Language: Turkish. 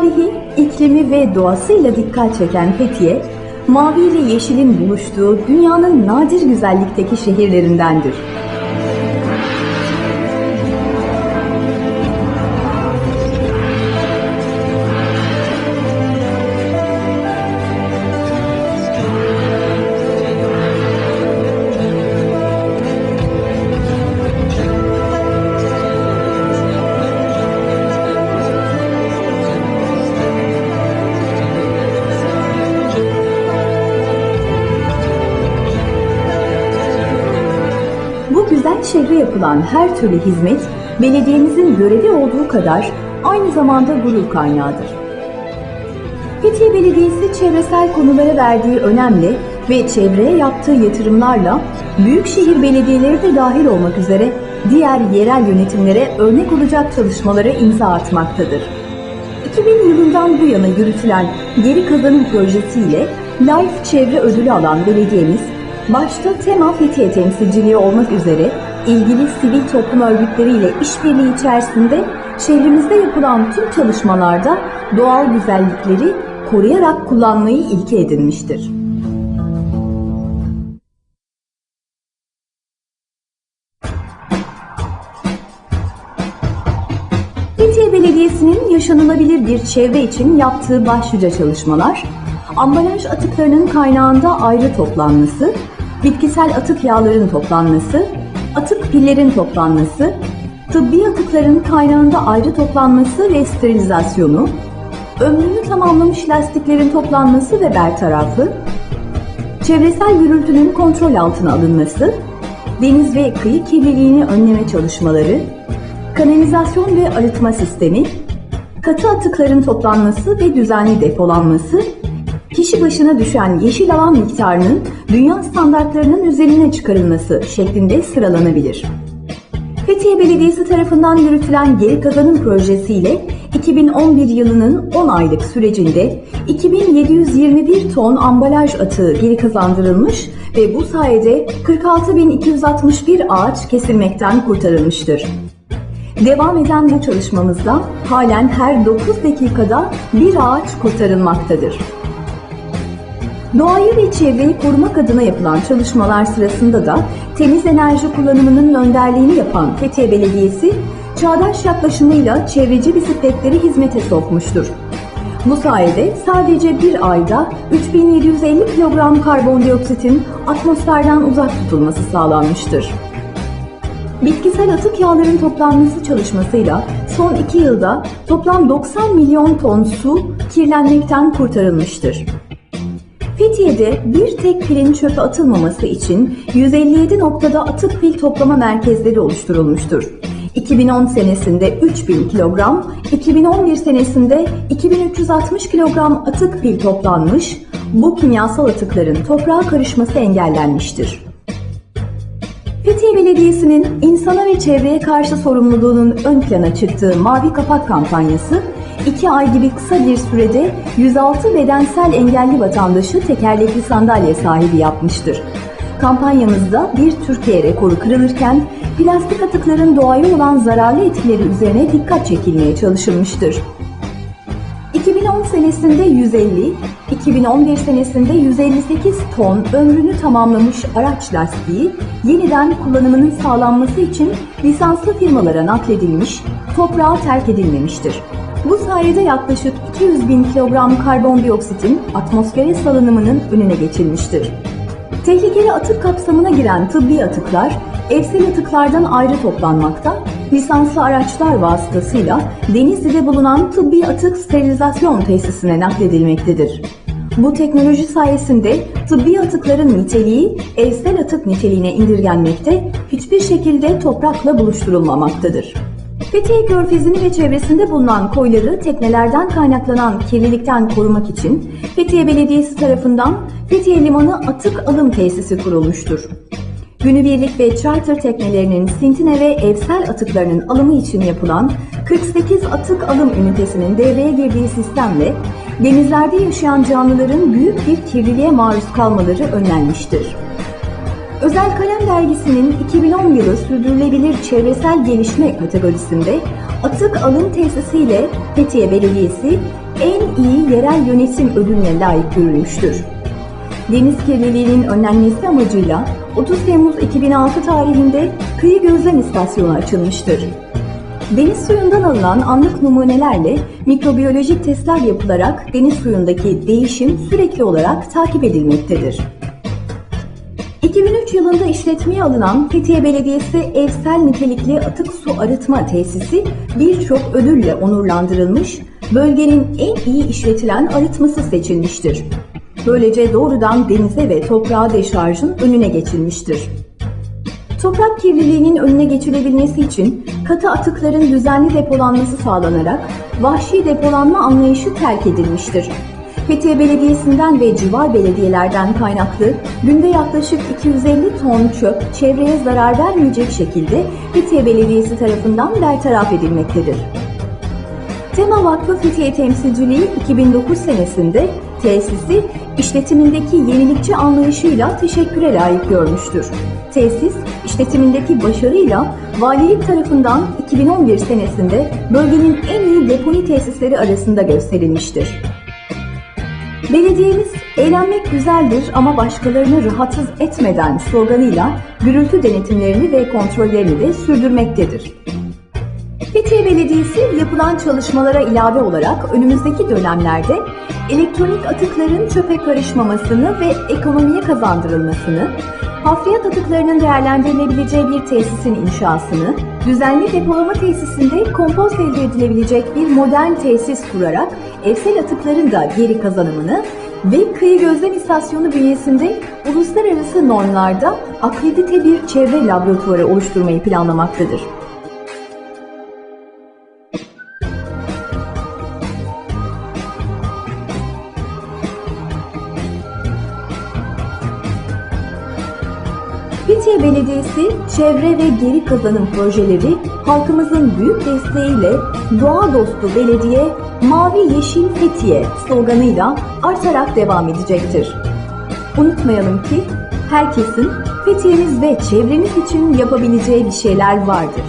Tarihi, iklimi ve doğasıyla dikkat çeken Fethiye, mavi ile yeşilin buluştuğu dünyanın nadir güzellikteki şehirlerindendir. Şehre yapılan her türlü hizmet, belediyemizin görevi olduğu kadar aynı zamanda gurur kaynağıdır. Fethiye Belediyesi çevresel konulara verdiği önemli ve çevreye yaptığı yatırımlarla büyükşehir belediyeleri de dahil olmak üzere diğer yerel yönetimlere örnek olacak çalışmalara imza atmaktadır. 2000 yılından bu yana yürütülen Geri Kazanım projesiyle Life Çevre Ödülü alan belediyemiz, başta Tema Fethiye temsilciliği olmak üzere ilgili sivil toplum örgütleriyle işbirliği içerisinde şehrimizde yapılan tüm çalışmalarda doğal güzellikleri koruyarak kullanmayı ilke edinmiştir. Fethiye Belediyesi'nin yaşanılabilir bir çevre için yaptığı başlıca çalışmalar, ambalaj atıklarının kaynağında ayrı toplanması, bitkisel atık yağların toplanması, atık pillerin toplanması, tıbbi atıkların kaynağında ayrı toplanması ve sterilizasyonu, ömrünü tamamlamış lastiklerin toplanması ve bertarafı, çevresel gürültünün kontrol altına alınması, deniz ve kıyı kirliliğini önleme çalışmaları, kanalizasyon ve arıtma sistemi, katı atıkların toplanması ve düzenli depolanması, kişi başına düşen yeşil alan miktarının dünya standartlarının üzerine çıkarılması şeklinde sıralanabilir. Fethiye Belediyesi tarafından yürütülen geri kazanım projesiyle 2011 yılının 10 aylık sürecinde 2721 ton ambalaj atığı geri kazandırılmış ve bu sayede 46261 ağaç kesilmekten kurtarılmıştır. Devam eden bu çalışmamızda halen her 9 dakikada bir ağaç kurtarılmaktadır. Doğayı ve çevreyi korumak adına yapılan çalışmalar sırasında da temiz enerji kullanımının önderliğini yapan Fethiye Belediyesi, çağdaş yaklaşımıyla çevreci bisikletleri hizmete sokmuştur. Bu sayede sadece bir ayda 3750 kilogram karbondioksitin atmosferden uzak tutulması sağlanmıştır. Bitkisel atık yağların toplanması çalışmasıyla son iki yılda toplam 90 milyon ton su kirlenmekten kurtarılmıştır. Fethiye'de bir tek pilin çöpe atılmaması için 157 noktada atık pil toplama merkezleri oluşturulmuştur. 2010 senesinde 3000 kilogram, 2011 senesinde 2360 kilogram atık pil toplanmış, bu kimyasal atıkların toprağa karışması engellenmiştir. Fethiye Belediyesi'nin insana ve çevreye karşı sorumluluğunun ön plana çıktığı Mavi Kapak kampanyası, 2 ay gibi kısa bir sürede 106 bedensel engelli vatandaşı tekerlekli sandalye sahibi yapmıştır. Kampanyamızda bir Türkiye rekoru kırılırken plastik atıkların doğaya olan zararlı etkileri üzerine dikkat çekilmeye çalışılmıştır. 2010 senesinde 150, 2011 senesinde 158 ton ömrünü tamamlamış araç lastiği yeniden kullanımının sağlanması için lisanslı firmalara nakledilmiş, toprağa terk edilmemiştir. Bu sayede yaklaşık 200 bin kilogram karbondioksitin atmosfere salınımının önüne geçilmiştir. Tehlikeli atık kapsamına giren tıbbi atıklar, evsel atıklardan ayrı toplanmakta, lisanslı araçlar vasıtasıyla Denizli'de bulunan tıbbi atık sterilizasyon tesisine nakledilmektedir. Bu teknoloji sayesinde tıbbi atıkların niteliği evsel atık niteliğine indirgenmekte, hiçbir şekilde toprakla buluşturulmamaktadır. Fethiye Körfezi'ni ve çevresinde bulunan koyları teknelerden kaynaklanan kirlilikten korumak için Fethiye Belediyesi tarafından Fethiye Limanı Atık Alım Tesisi kurulmuştur. Günübirlik ve charter teknelerinin sintine ve evsel atıklarının alımı için yapılan 48 atık alım ünitesinin devreye girdiği sistemle denizlerde yaşayan canlıların büyük bir kirliliğe maruz kalmaları önlenmiştir. Özel Kalem Dergisi'nin 2010 yılı sürdürülebilir çevresel gelişme kategorisinde atık alım tesisiyle Fethiye Belediyesi en iyi yerel yönetim ödülüne layık görülmüştür. Deniz kirliliğinin önlenmesi amacıyla 30 Temmuz 2006 tarihinde kıyı gözlem istasyonu açılmıştır. Deniz suyundan alınan anlık numunelerle mikrobiyolojik testler yapılarak deniz suyundaki değişim sürekli olarak takip edilmektedir. 2003 yılında işletmeye alınan Fethiye Belediyesi evsel nitelikli atık su arıtma tesisi birçok ödülle onurlandırılmış, bölgenin en iyi işletilen arıtması seçilmiştir. Böylece doğrudan denize ve toprağa deşarjın önüne geçilmiştir. Toprak kirliliğinin önüne geçilebilmesi için katı atıkların düzenli depolanması sağlanarak vahşi depolanma anlayışı terk edilmiştir. Fethiye Belediyesi'nden ve civar belediyelerden kaynaklı günde yaklaşık 250 ton çöp çevreye zarar vermeyecek şekilde Fethiye Belediyesi tarafından bertaraf edilmektedir. Tema Vakfı Fethiye Temsilciliği 2009 senesinde tesisi işletimindeki yenilikçi anlayışıyla teşekküre layık görmüştür. Tesis, işletimindeki başarıyla valilik tarafından 2011 senesinde bölgenin en iyi deponi tesisleri arasında gösterilmiştir. Belediyemiz eğlenmek güzeldir ama başkalarını rahatsız etmeden sloganıyla gürültü denetimlerini ve kontrollerini de sürdürmektedir. Fethiye Belediyesi yapılan çalışmalara ilave olarak önümüzdeki dönemlerde elektronik atıkların çöpe karışmamasını ve ekonomiye kazandırılmasını, hafriyat atıklarının değerlendirilebileceği bir tesisin inşasını, düzenli depolama tesisinde kompost elde edilebilecek bir modern tesis kurarak evsel atıkların da geri kazanımını ve kıyı gözlem istasyonu bünyesinde uluslararası normlarda akredite bir çevre laboratuvarı oluşturmayı planlamaktadır. Fethiye Belediyesi çevre ve geri kazanım projeleri halkımızın büyük desteğiyle doğa dostu belediye Mavi Yeşil Fethiye sloganıyla artarak devam edecektir. Unutmayalım ki herkesin Fethiye'miz ve çevremiz için yapabileceği bir şeyler vardır.